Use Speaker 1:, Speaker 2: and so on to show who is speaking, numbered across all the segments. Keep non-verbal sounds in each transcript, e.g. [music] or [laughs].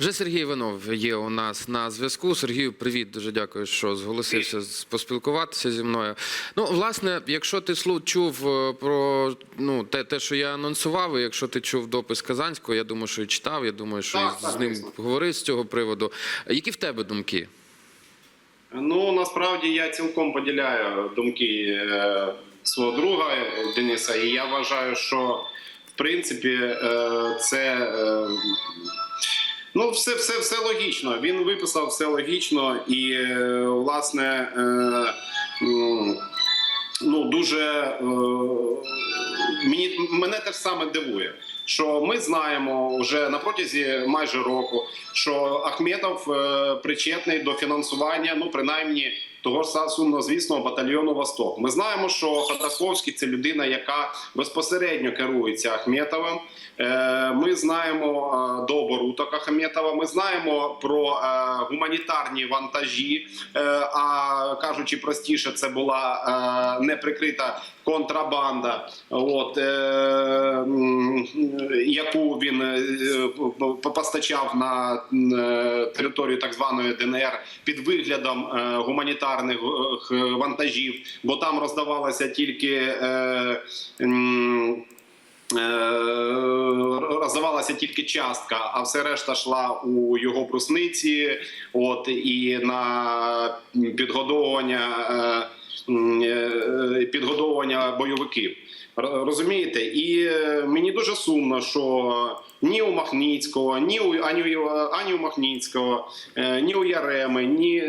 Speaker 1: Вже Сергій Іванов є у нас на зв'язку. Сергію, привіт, дуже дякую, що зголосився поспілкуватися зі мною. Ну, власне, якщо ти чув е, про ну, те, те, що я анонсував, і якщо ти чув допис Казанського, я думаю, що і читав, я думаю, що
Speaker 2: Так,
Speaker 1: і
Speaker 2: так,
Speaker 1: з ним
Speaker 2: звісно.
Speaker 1: говорив з цього приводу. Які в тебе думки?
Speaker 2: Ну насправді я цілком поділяю думки е, свого друга е, Дениса, і я вважаю, що в принципі це. Ну, все, все, все логічно. Він виписав все логічно, і е, власне е, ну дуже е, мені мене теж саме дивує. Що ми знаємо вже на протязі майже року, що Ахметов е, причетний до фінансування, ну принаймні того ж сумно звісного батальйону Восток. Ми знаємо, що Ходорковський – це людина, яка безпосередньо керується Ахметовим. Е, Ми знаємо е, до оборудок Ахметова. Ми знаємо про е, гуманітарні вантажі. А кажучи простіше, це була неприкрита контрабанда, от е, яку він е, постачав на е, територію так званої ДНР під виглядом е, гуманітарних вантажів, бо там роздавалася тільки. Е, роздавалася тільки частка, а все решта йшла у його брусниці, от і на підгодовування, е, е, підгодовування бойовиків. Розумієте, і е, мені дуже сумно, що ні у Махніцького, ні у ані, у- ані у Махніцького, е, ні у Яреми, ні,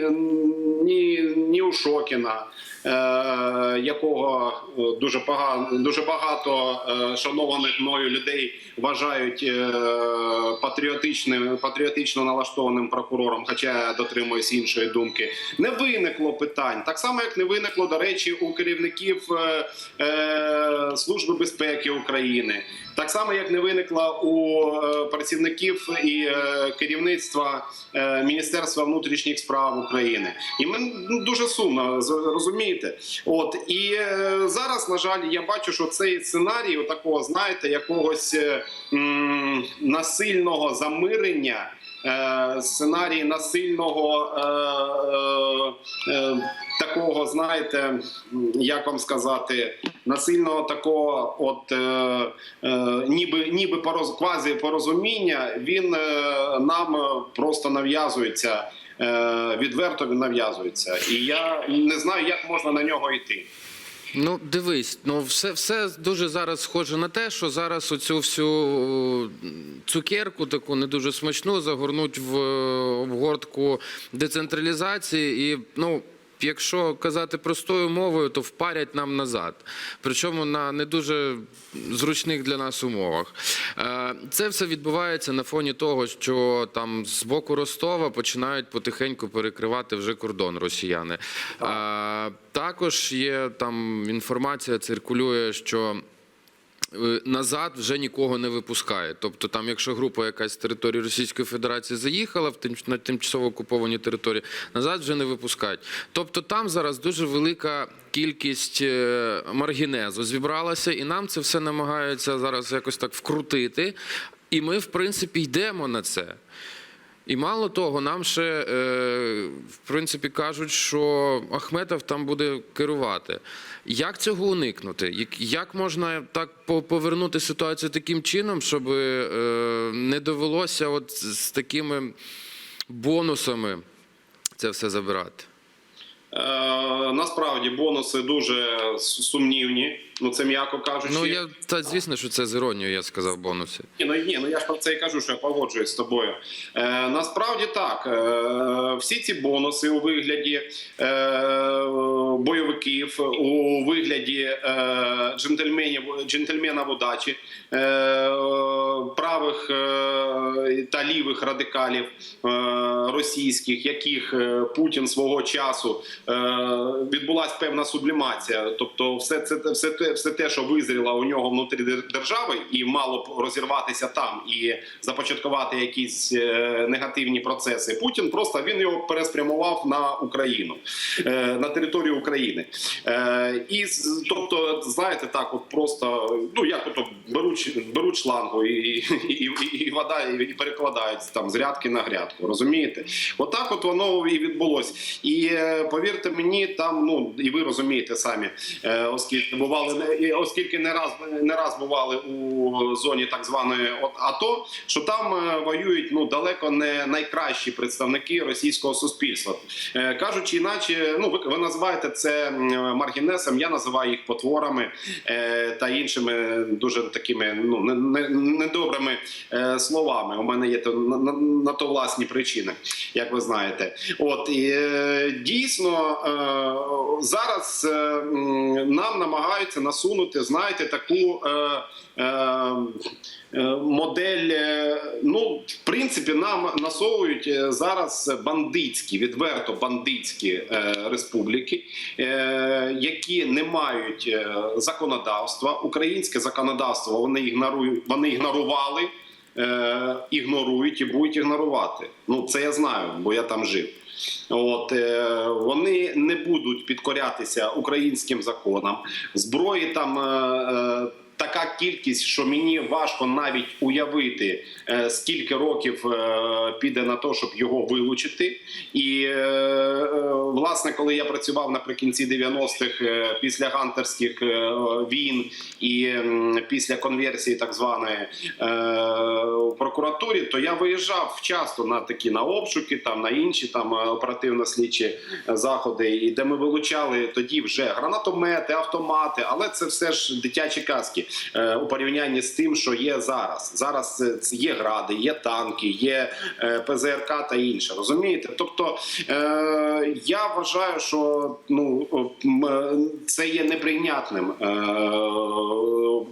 Speaker 2: ні, ні у Шокіна, е, якого е, дуже багато, дуже багато шанованих мною людей вважають патріотичним, патріотично налаштованим прокурором, хоча я дотримуюсь іншої думки, не виникло питань. Так само, як не виникло, до речі, у керівників Служби безпеки України. Так само, як не виникла у е, працівників і е, керівництва е, Міністерства внутрішніх справ України, і мені ну, дуже сумно розумієте. От і зараз, на жаль, я бачу, що цей сценарій, отакого, знаєте, якогось насильного замирення. Сценарій насильного такого, знаєте, як вам сказати, насильного такого, от е, е, ніби ніби пороз, квазі порозуміння, він е, нам е, просто нав'язується. е, Відверто він нав'язується, і я не знаю, як можна на нього йти.
Speaker 1: Ну, дивись, ну все, все дуже зараз схоже на те, що зараз оцю всю е, цукерку таку не дуже смачну загорнуть в е, обгортку децентралізації і ну. Якщо казати простою мовою, то впарять нам назад, причому на не дуже зручних для нас умовах. Е, Це все відбувається на фоні того, що там з боку Ростова починають потихеньку перекривати вже кордон росіяни. Е, Також є там інформація, циркулює, що назад вже нікого не випускає. Тобто, там, якщо група якась з території Російської Федерації заїхала в тим на тимчасово окуповані території, назад вже не випускають. Тобто, там зараз дуже велика кількість е, маргінезу зібралася, і нам це все намагаються зараз якось так вкрутити. І ми, в принципі, йдемо на це. І мало того, нам ще е, в принципі кажуть, що Ахметов там буде керувати. Як цього уникнути? Як, можна так по- повернути ситуацію таким чином, щоб е, не довелося от з такими бонусами це все забирати?
Speaker 2: Е, насправді бонуси дуже сумнівні. Ну це м'яко кажучи.
Speaker 1: Ну я та звісно, що це з іронією, я сказав бонуси.
Speaker 2: Ні, ну ні, ну я ж про це і кажу, що я погоджуюсь з тобою. Е, насправді так, е, всі ці бонуси у вигляді е, бойовиків, у вигляді е, джентльменів, джентльменів удачі, е, правих е, та лівих радикалів е, російських, яких е, Путін свого часу відбулася певна сублімація. Тобто, все це все те, все те, що визріло у нього внутрі держави, і мало б розірватися там і започаткувати якісь е, негативні процеси. Путін просто він його переспрямував на Україну, е, на територію України. Е, і тобто, знаєте, так, от просто ну як ото беруть, беруть шлангу і, і, і, і вода і, і перекладають там з грядки на грядку. Розумієте? Отак, от воно і відбулось. І е, повірте мені, там ну і ви розумієте самі, е, оскільки бували оскільки не раз не раз бували у зоні так званої АТО, що там е, воюють ну далеко не найкращі представники російського суспільства. Е, кажучи іначе, ну ви, ви називаєте це маргінесом, я називаю їх потворами та іншими дуже такими ну не- не- недобрими словами. У мене є на, на, на то власні причини, як ви знаєте. От і е, дійсно е, зараз е, нам намагаються насунути, знаєте, таку. Е, Модель, ну в принципі, нам насовують зараз бандитські, відверто бандитські республіки, які не мають законодавства. Українське законодавство вони ігнорують, вони ігнорували, ігнорують і будуть ігнорувати. Ну це я знаю, бо я там жив. От е, вони не будуть підкорятися українським законам. Зброї там е, е, така кількість, що мені важко навіть уявити, е, скільки років е, піде на те, щоб його вилучити. І е, власне, коли я працював наприкінці 90-х е, після гантерських війн і після конверсії так званої в прокуратурі, то я виїжджав часто на такі на обшуки, там на інші там оперативно-слідчі заходи, і де ми вилучали тоді вже гранатомети, автомати, але це все ж дитячі казки у порівнянні з тим, що є зараз. Зараз е, є гради, є танки, є е, ПЗРК та інше. Розумієте? Тобто е, я вважаю, що ну е, це є неприйнятним е,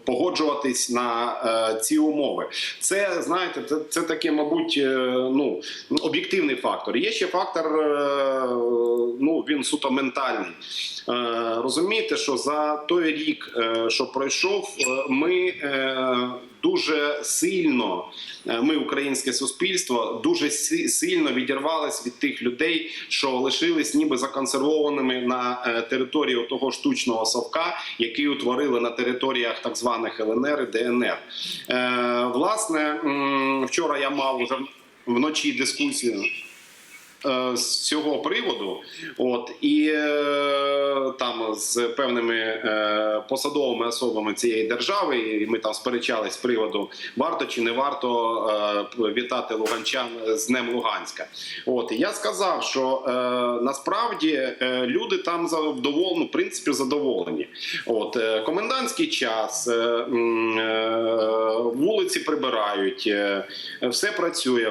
Speaker 2: погоджуватись на е, ці умови. Це знаєте, це, це таке, мабуть, е, ну об'єктивний фактор. Є ще фактор, е, ну він суто ментальний. Е, Розумієте, що за той рік, е, що пройшов, е, ми е, дуже сильно, е, ми, українське суспільство, дуже сильно відірвались від тих людей, що лишились ніби законсервованими на е, території того штучного совка, який утворили на територіях так званих ЛНР і ДНР. Е, Власне, вчора я мав вже вночі дискусію з цього приводу, от і е, там з певними е, посадовими особами цієї держави, і ми там сперечались з приводу варто чи не варто е, вітати луганчан з Днем Луганська. От і я сказав, що е, насправді е, люди там задоволені, в принципі, задоволені. От е, комендантський час, е, е, вулиці прибирають, е, все працює.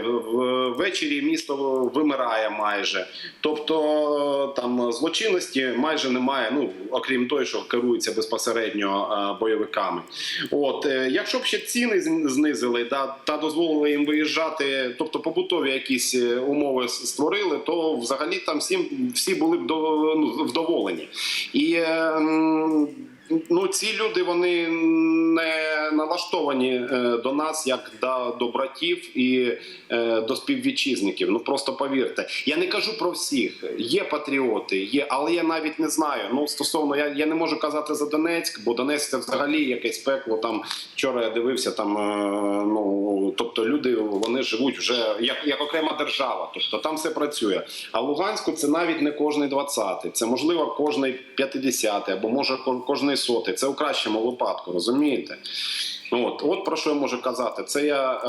Speaker 2: Ввечері місто вимирає майже. Тобто там злочинності майже немає. Ну окрім того, що керується безпосередньо е, бойовиками. От е, якщо б ще ціни знизили да, та дозволили їм виїжджати, тобто побутові якісь е, умови створили, то взагалі там всім всі були б ну, вдоволені. І е, м, ну, ці люди вони не налаштовані е, до нас як до, до братів і е, до співвітчизників. Ну просто повірте. Я не кажу про всіх. Є патріоти, є, але я навіть не знаю. Ну стосовно я, я не можу казати за Донецьк, бо Донецьк це взагалі якесь пекло. Там вчора я дивився. Там е, ну тобто люди вони живуть вже як, як окрема держава. Тобто там все працює. А Луганську це навіть не кожний 20-й, це можливо кожний 50-й, або може ко- кожний сотий. Це у кращому випадку, розумієте? От, от про що я можу казати. Це я е,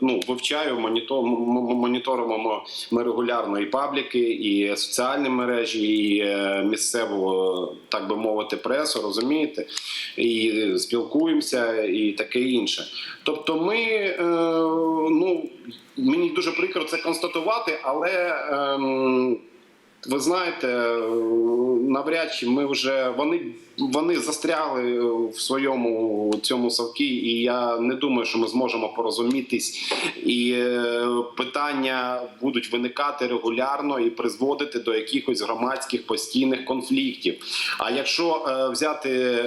Speaker 2: ну, вивчаю, моніторимо ми регулярно і пабліки, і соціальні мережі, і е, місцеву, так би мовити, пресу, розумієте? І спілкуємося, і таке інше. Тобто, ми е, ну мені дуже прикро це констатувати, але. ем, ви знаєте, е, навряд чи ми вже вони. Вони застряли в своєму цьому совкі, і я не думаю, що ми зможемо порозумітись. І е, питання будуть виникати регулярно і призводити до якихось громадських постійних конфліктів. А якщо е, взяти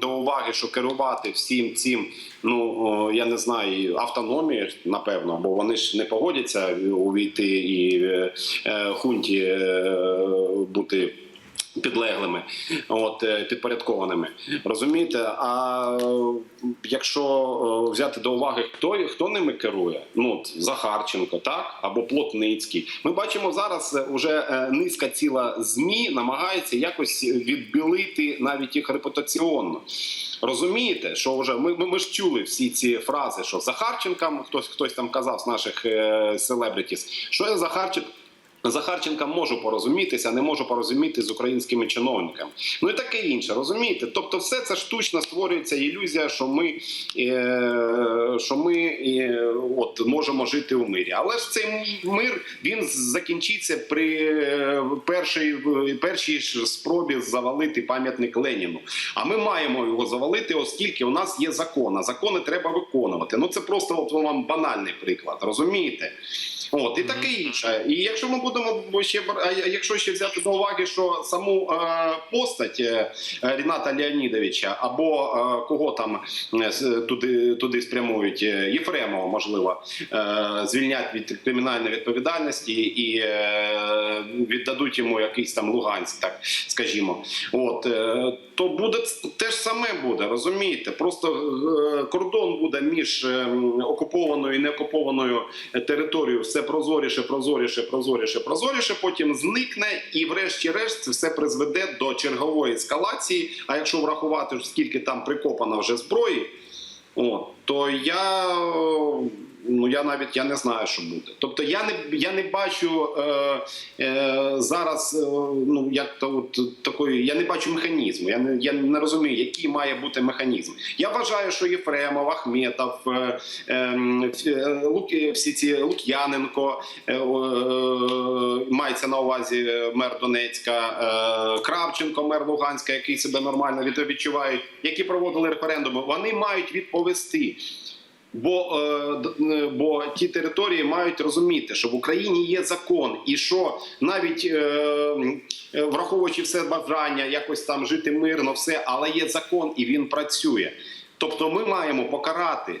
Speaker 2: до уваги, що керувати всім цим, ну я не знаю, автономії, напевно, бо вони ж не погодяться увійти і е, е, хунті е, бути підлеглими, от е, підпорядкованими. Розумієте? А е, якщо е, взяти до уваги, хто хто ними керує, ну Захарченко, так або Плотницький, ми бачимо зараз вже низка ціла змі намагається якось відбілити навіть їх репутаційно. Розумієте, що вже ми, ми, ми ж чули всі ці фрази, що Захарченком, хтось хтось там казав з наших е, селебритіс, що Захарченко. Захарченка можу порозумітися, не можу порозуміти з українськими чиновниками. Ну і таке інше, розумієте? Тобто, все це штучно створюється ілюзія, що ми, е, що ми е, от можемо жити у мирі. Але ж цей мир він закінчиться при е, першій, першій спробі завалити пам'ятник Леніну. А ми маємо його завалити, оскільки у нас є закон. А закони треба виконувати. Ну це просто от вам банальний приклад, розумієте? От і таке інше. І якщо ми будемо ще якщо ще взяти до уваги, що саму е, постать е, Ріната Леонідовича або е, кого там е, туди, туди спрямують Єфремова, можливо, е, звільнять від кримінальної відповідальності і е, віддадуть йому якийсь там Луганськ, так скажімо. От е, то буде те ж саме буде, розумієте? Просто е, кордон буде між е, м, окупованою і неокупованою територією все прозоріше, прозоріше, прозоріше, прозоріше. Потім зникне, і врешті-решт це все призведе до чергової ескалації. А якщо врахувати скільки там прикопано вже зброї, От, то я ну я навіть я не знаю, що буде. Тобто я не я не бачу е, е, зараз. Е, ну як то от такої, я не бачу механізму. Я не я не розумію, який має бути механізм. Я вважаю, що Єфремов, Ахметов, е, е, е, Луки, всі ці Лук'яненко е, е, мається на увазі е, мер Донецька, е, Кравченко, мер Луганська, який себе нормально відчувають, які проводили референдуми. Вони мають відповісти. Бо, е, е, бо ті території мають розуміти, що в Україні є закон, і що навіть е, враховуючи все бажання якось там жити мирно, все, але є закон і він працює. Тобто, ми маємо покарати,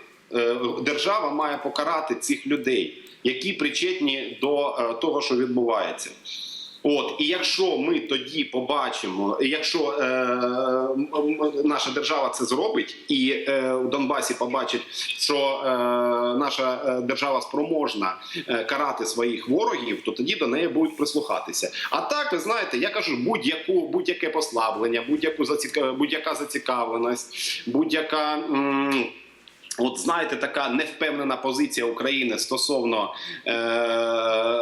Speaker 2: держава має покарати цих людей, які причетні до того, що відбувається. От і якщо ми тоді побачимо, якщо е, наша держава це зробить, і е, у Донбасі побачить, що е, наша е, держава спроможна е, карати своїх ворогів, то тоді до неї будуть прислухатися. А так, ви знаєте, я кажу, будь-яку будь-яке послаблення, будь-яку будь-яка зацікавленість, будь-яка. м, От знаєте, така невпевнена позиція України стосовно е-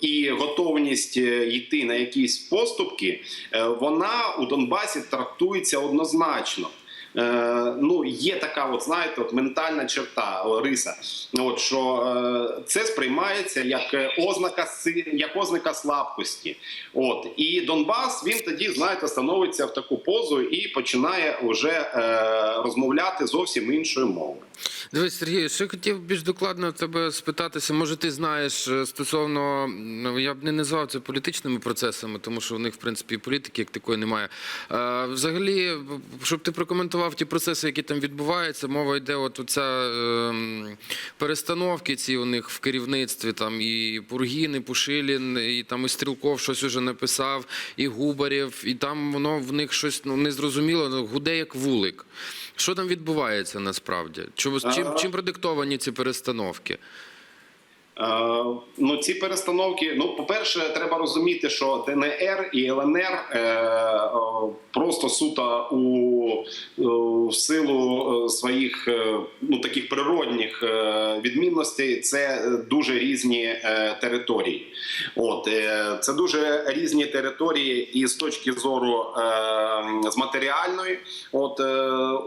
Speaker 2: і готовність е, йти на якісь поступки, е, вона у Донбасі трактується однозначно. Е, ну, є така, от знаєте, от ментальна черта риса. От що е, це сприймається як е, ознака як ознака слабкості. От і Донбас він тоді, знаєте, становиться в таку позу і починає вже розмовляти зовсім іншою мовою.
Speaker 1: Дивись, Сергій, ще хотів більш докладно тебе спитатися. Може, ти знаєш стосовно ну, я б не назвав це політичними процесами, тому що у них, в принципі, політики як такої немає. Взагалі, щоб ти прокоментував ті процеси, які там відбуваються, мова йде от оця ем, перестановки ці у них в керівництві. Там і Пургін, і Пушилін, і там і Стрілков щось уже написав, і Губарєв, і там воно в них щось ну незрозуміло, ну, гуде як вулик. Що там відбувається насправді? Чому чим, чим продиктовані ці перестановки?
Speaker 2: Е, Ну, ці перестановки. Ну, по-перше, треба розуміти, що ДНР і ЛНР е, просто суто у, у в силу своїх е, ну таких природних відмінностей це дуже різні території. От це дуже різні території, і з точки зору з матеріальної. От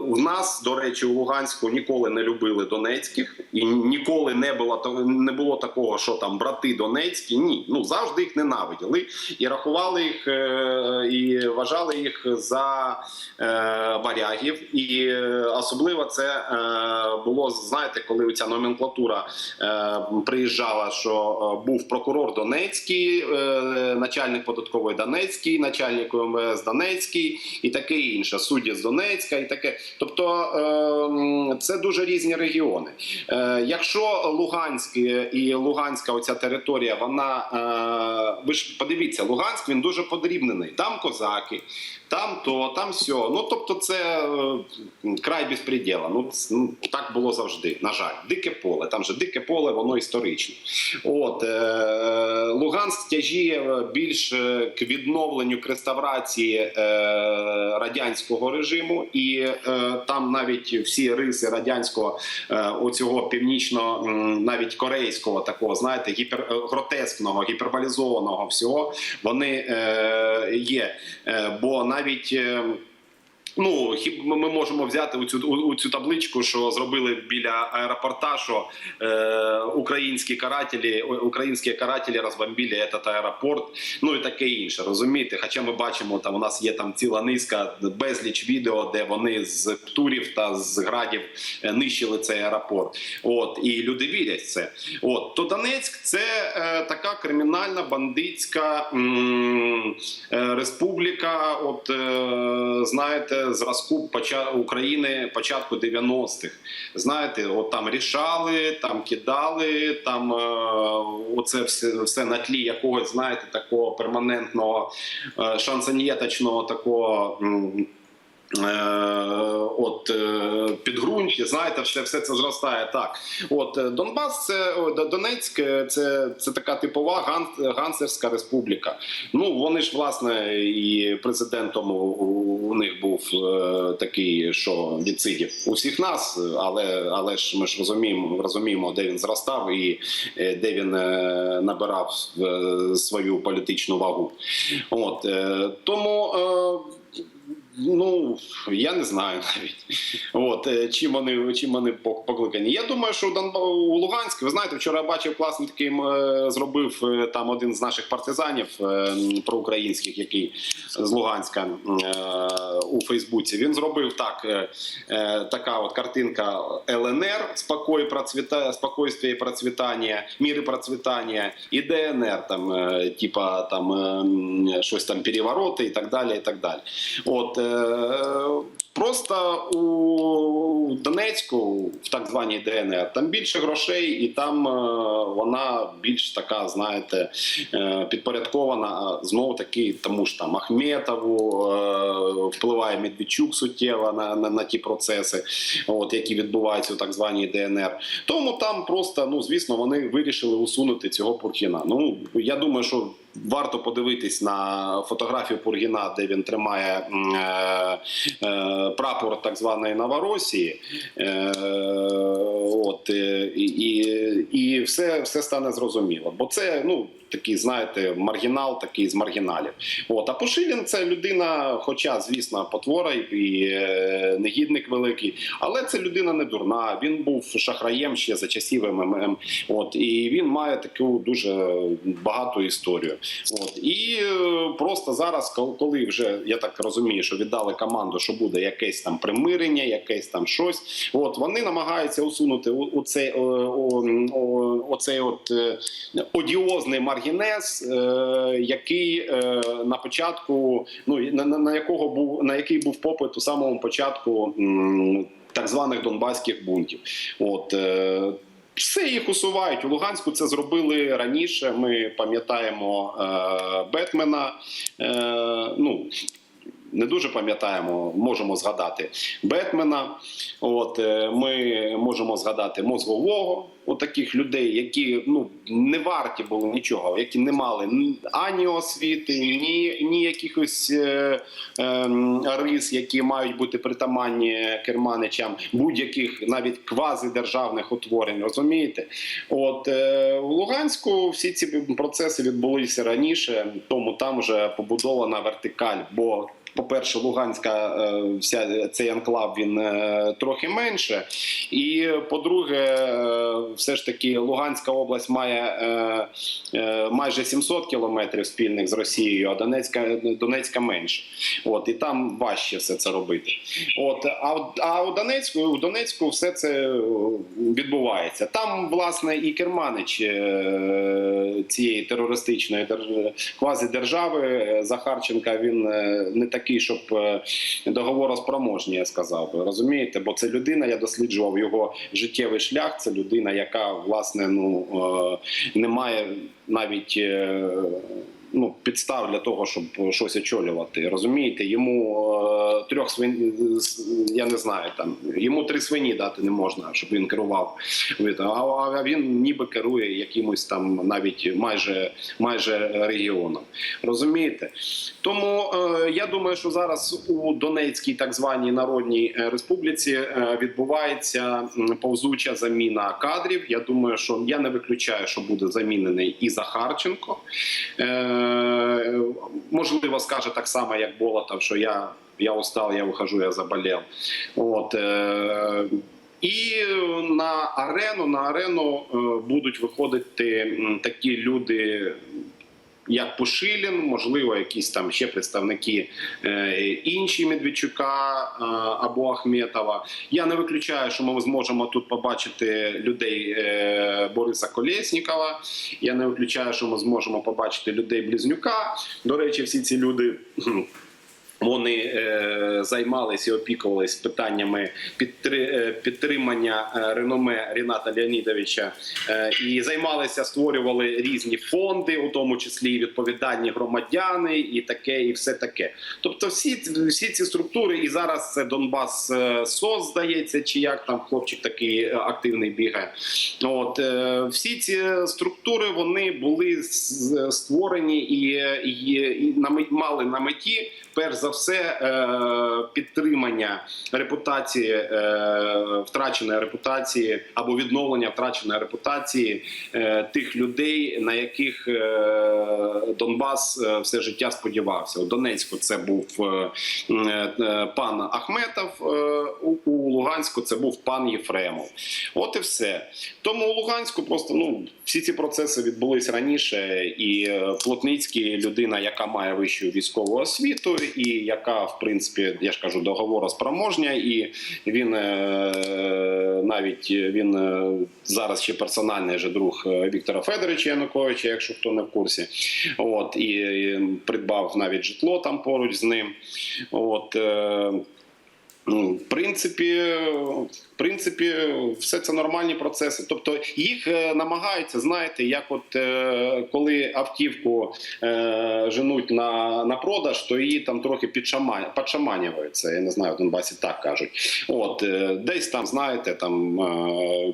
Speaker 2: в нас, до речі, у Луганську ніколи не любили Донецьких, і ніколи не було не було такого, що там брати Донецькі. Ні, ну завжди їх ненавиділи і рахували їх, е, і вважали їх за е, варягів. І е, особливо це було знаєте, коли ця номенклатура приїжджала, що був прокурор Донецький, начальник податкової Донецький, начальник МВС Донецький і таке інше, судді з Донецька, і таке. Тобто е, це дуже різні регіони. Якщо Луганськ і Луганська оця територія, вона е, ви ж подивіться, Луганськ він дуже подрібнений. Там козаки, там то, там сьо. Ну тобто, це е, край безпреділа. Ну, ну так було завжди. На жаль, дике поле. Там же дике поле, воно історичне. От е, Луганськ тяжіє більш е, к відновленню к реставрації е, радянського режиму, і е, там навіть всі риси радянського е, оцього північно навіть корейського такого, знаєте, гіпер е, гротескного, гіперболізованого всього вони е, є. Е, бо навіть. Е, Ну, хіб ми можемо взяти у цю у цю табличку, що зробили біля аеропорта, що е, українські карателі, українські карателі розбомбили этот аеропорт, ну і таке інше. Розумієте? Хоча ми бачимо, там у нас є там ціла низка безліч відео, де вони з птурів та з градів е, нищили цей аеропорт. От і люди вірять це. От то Донецьк це е, така кримінальна бандитська е, республіка. От е, знаєте, зразку України початку 90-х. Знаєте, от там рішали, там кидали, там е, оце все, все на тлі якогось, знаєте, такого перманентного е, шансонєточного такого. Е, от е, підґрунті, знаєте, все, все це зростає так. От е, Донбас, це Донецьк, це, це така типова ган, гансерська республіка. Ну вони ж власне і президентом у, у них був такий, що відсидів усіх нас, але але ж ми ж розуміємо, розуміємо, де він зростав і де він набирав свою політичну вагу. От тому. Ну я не знаю [laughs] навіть. От е, чим вони чим вони покликані. Я думаю, що у Луганськ, ви знаєте, вчора бачив класний такий е, зробив е, там один з наших партизанів проукраїнських, який з Луганська у Фейсбуці. Він зробив так: така от картинка ЛНР, спокій, процвіта, спокойствие і процвітання, мір і процвітання, і ДНР, там, типа там щось там перевороти і так далі. І так далі. От просто у Донецьку, в так званій ДНР, там більше грошей, і там е, вона більш така, знаєте, е, підпорядкована знову таки, тому ж там Ахметову е, впливає Медведчук суттєво на, на, на ті процеси, от які відбуваються у так званій ДНР. Тому там просто, ну звісно, вони вирішили усунути цього Пуркіна. Ну я думаю, що. Варто подивитись на фотографію Пургіна, де він тримає е, е, прапор так званої Новоросії. Е, от, е, і, і, все, все стане зрозуміло. Бо це ну, такий, знаєте, маргінал, такий з маргіналів. От, а Пушилін це людина, хоча, звісно, потвора і е, негідник великий, але це людина не дурна. Він був шахраєм ще за часів МММ. От, і він має таку дуже багату історію. От, і е, просто зараз, коли вже я так розумію, що віддали команду, що буде якесь там примирення, якесь там щось. От вони намагаються усунути у, цей, о, оцей от е, одіозний маргінез, е, який е, на початку, ну на, на, якого був на який був попит у самому початку. Так званих донбаських бунтів, от е, все їх усувають у Луганську. Це зробили раніше. Ми пам'ятаємо е, Бетмена. Е, ну не дуже пам'ятаємо, можемо згадати Бетмена. От е, ми можемо згадати мозгового, от таких людей, які ну не варті були нічого, які не мали ані освіти, ні, ні якихось е, е, рис, які мають бути притаманні керманичам будь-яких навіть квазидержавних утворень. Розумієте? От е, в Луганську всі ці процеси відбулися раніше, тому там вже побудована вертикаль. Бо, по-перше, Луганська е, вся цей анклав він е, трохи менше. І по-друге, е, все ж таки Луганська область має майже 700 кілометрів спільних з Росією, а Донецька Донецька менше. От і там важче все це робити. От а, у Донецьку у Донецьку все це відбувається. Там власне і керманич цієї терористичної держ- квазидержави Захарченка. Він не такий, щоб договороспроможні, договороспроможний, я сказав би. Розумієте, бо це людина. Я досліджував його життєвий шлях. Це людина, яка власне ну е, не має навіть. Ну, підстав для того, щоб щось очолювати. Розумієте, йому е, трьох свин, я не знаю, там йому три свині дати не можна, щоб він керував. А, а він ніби керує якимось там навіть майже майже регіоном. Розумієте? Тому е, я думаю, що зараз у Донецькій так званій народній е, республіці е, відбувається повзуча заміна кадрів. Я думаю, що я не виключаю, що буде замінений і Захарченко. Е, можливо, скаже так само, як Болотов, що я, я устал, я вихожу, я заболів. От, е, і на арену, на арену е, будуть виходити такі люди. Як Пушилін, можливо, якісь там ще представники е, інші Медведчука е, або Ахметова. Я не виключаю, що ми зможемо тут побачити людей е, Бориса Колєснікова. Я не виключаю, що ми зможемо побачити людей Близнюка. До речі, всі ці люди. Вони е, займалися і опікувалися питаннями підтри, е, підтримання е, реноме Ріната Леонідовича е, і займалися, створювали різні фонди, у тому числі і відповідальні громадяни, і таке, і все таке. Тобто, всі, всі ці структури, і зараз це Донбас е, СОС, здається, чи як там хлопчик такий активний бігає. От е, всі ці структури вони були створені і, і, і мет- мали на меті. Перш за все, е, підтримання репутації, е, втраченої репутації або відновлення втраченої репутації е, тих людей, на яких Донбас все життя сподівався. У Донецьку це був пан Ахметов, у- Луганську це був пан Єфремов. От і все. Тому у Луганську просто ну всі ці процеси відбулись раніше, і Плотницький людина, яка має вищу військову освіту, і яка, в принципі, я ж кажу, договороспроможня, і він е, навіть він е, зараз ще персональний же друг е, Віктора Федоровича Януковича, якщо хто не в курсі. От і, придбав навіть житло там поруч з ним. От. Ну, в принципі, в принципі, все це нормальні процеси. Тобто їх е, намагаються, знаєте, як от е, коли автівку е, женуть на, на продаж, то її там трохи підшаман, підшаманюються. Я не знаю, в Донбасі так кажуть. От десь там, знаєте, там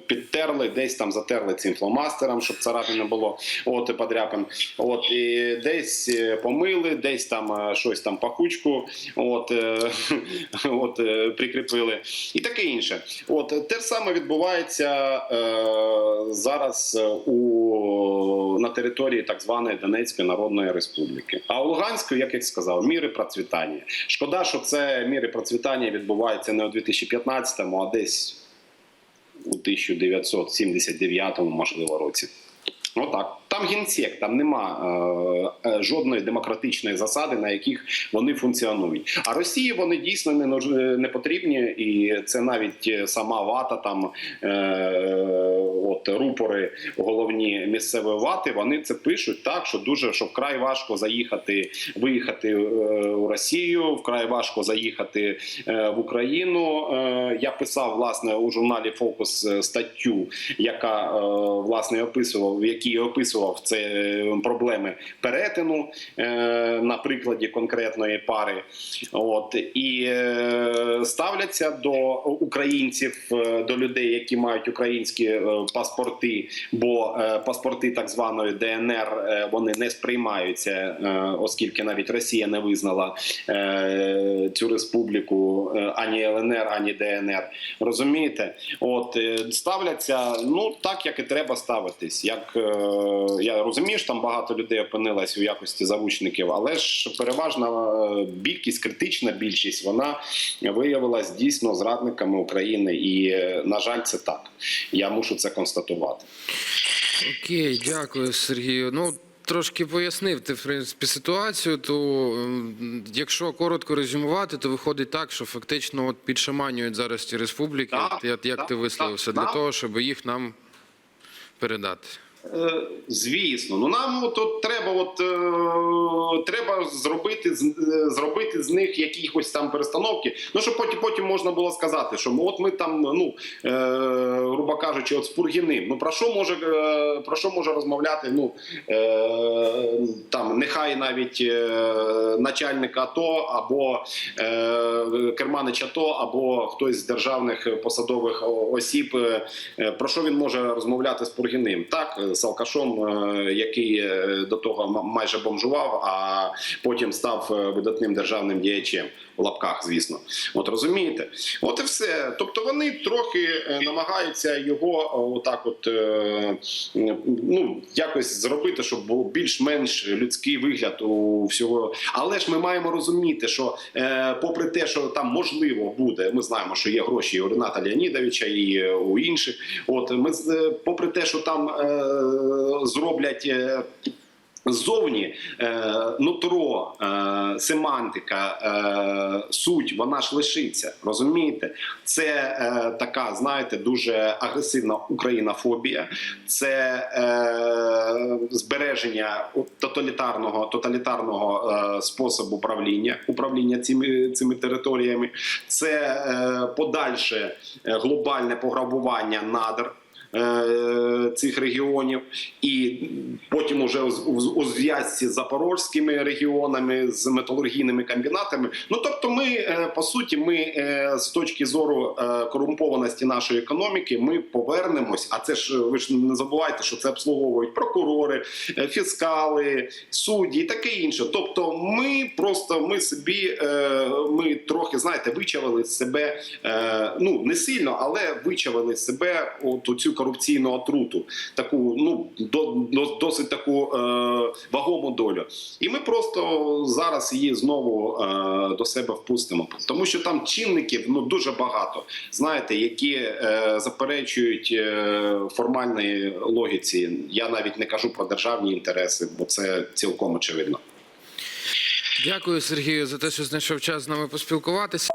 Speaker 2: підтерли, десь там затерли цим фломастером, щоб царапин не було. От і подряпин. От і десь помили, десь там щось там пахучку. От, [laughs] от прикріпили і таке інше. От те ж саме відбувається е, зараз е, у на території так званої Донецької Народної Республіки. А у Луганську, як я сказав, міри процвітання. Шкода, що це міри процвітання відбуваються не у 2015-му, а десь у 1979 можливо році. Отак. Там генсек, там нема е, е, жодної демократичної засади, на яких вони функціонують. А Росії вони дійсно не, нуж- не потрібні, і це навіть е, сама вата, там е, от рупори головні місцевої вати. Вони це пишуть так, що дуже що вкрай важко заїхати, виїхати е, у Росію, вкрай важко заїхати е, в Україну. Е, я писав власне у журналі Фокус е, статтю, яка е, власне описував, в якій описував описував, це е, проблеми перетину е, на прикладі конкретної пари. От і е, ставляться до українців, е, до людей, які мають українські паспорти, бо паспорти так званої ДНР вони не сприймаються, оскільки навіть Росія не визнала цю республіку ані ЛНР, ані ДНР. Розумієте? От ставляться ну так, як і треба ставитись. Як я розумію, що там багато людей опинилось у якості заручників, але ж переважна е, більшість, критична більшість, вона виявилась дійсно зрадниками України, і е, на жаль, це так. Я мушу це констатувати.
Speaker 1: Окей, дякую, Сергію. Ну. Трошки пояснив ти в принципі ситуацію. То якщо коротко резюмувати, то виходить так, що фактично от підшаманюють зараз ті республіки,
Speaker 2: Так,
Speaker 1: як,
Speaker 2: так,
Speaker 1: ти висловився,
Speaker 2: так,
Speaker 1: для
Speaker 2: так.
Speaker 1: того, щоб їх нам передати.
Speaker 2: Е, Звісно, ну нам от, от треба, от е, треба зробити з е, зробити з них якісь там перестановки. Ну щоб потім потім можна було сказати, що от ми там, ну е, грубо кажучи, от з Пургіним. Ну про що може е, про що може розмовляти? Ну е, там нехай навіть е, начальник АТО або е, керманич АТО, або хтось з державних посадових осіб. е, Про що він може розмовляти з Пургіним? Так, з алкашом, е, який е, до того майже бомжував, а потім став е, видатним державним діячем в лапках, звісно. От розумієте? От і все. Тобто вони трохи е, намагаються його е, отак, от е, ну якось зробити, щоб був більш-менш людський вигляд у всього. Але ж ми маємо розуміти, що попри те, що там можливо буде, ми знаємо, що є гроші у Рената Леонідовича, і у інших. От ми попри те, що там зроблять. Ззовні е, нутро, е, семантика, е, суть, вона ж лишиться. Розумієте? Це така, знаєте, дуже агресивна українофобія, це збереження тоталітарного, тоталітарного способу правління, управління цими, цими територіями, це подальше глобальне пограбування надр цих регіонів, і потім уже у, зв'язці з запорозькими регіонами, з металургійними комбінатами. Ну тобто, ми е, по суті, ми е, з точки зору е, корумпованості нашої економіки, ми повернемось. А це ж ви ж не забувайте, що це обслуговують прокурори, е, фіскали, судді і таке інше. Тобто, ми просто ми собі е, ми трохи знаєте, вичавили себе е, ну не сильно, але вичавили себе от у цю корупційну отруту, таку ну до, до- досить таку е, вагому долю. І ми просто зараз її знову е, до себе впустимо, тому що там чинників ну дуже багато. Знаєте, які е, заперечують е, формальної логіці. Я навіть не кажу про державні інтереси, бо це цілком очевидно.
Speaker 1: Дякую, Сергію, за те, що знайшов час з нами поспілкуватися.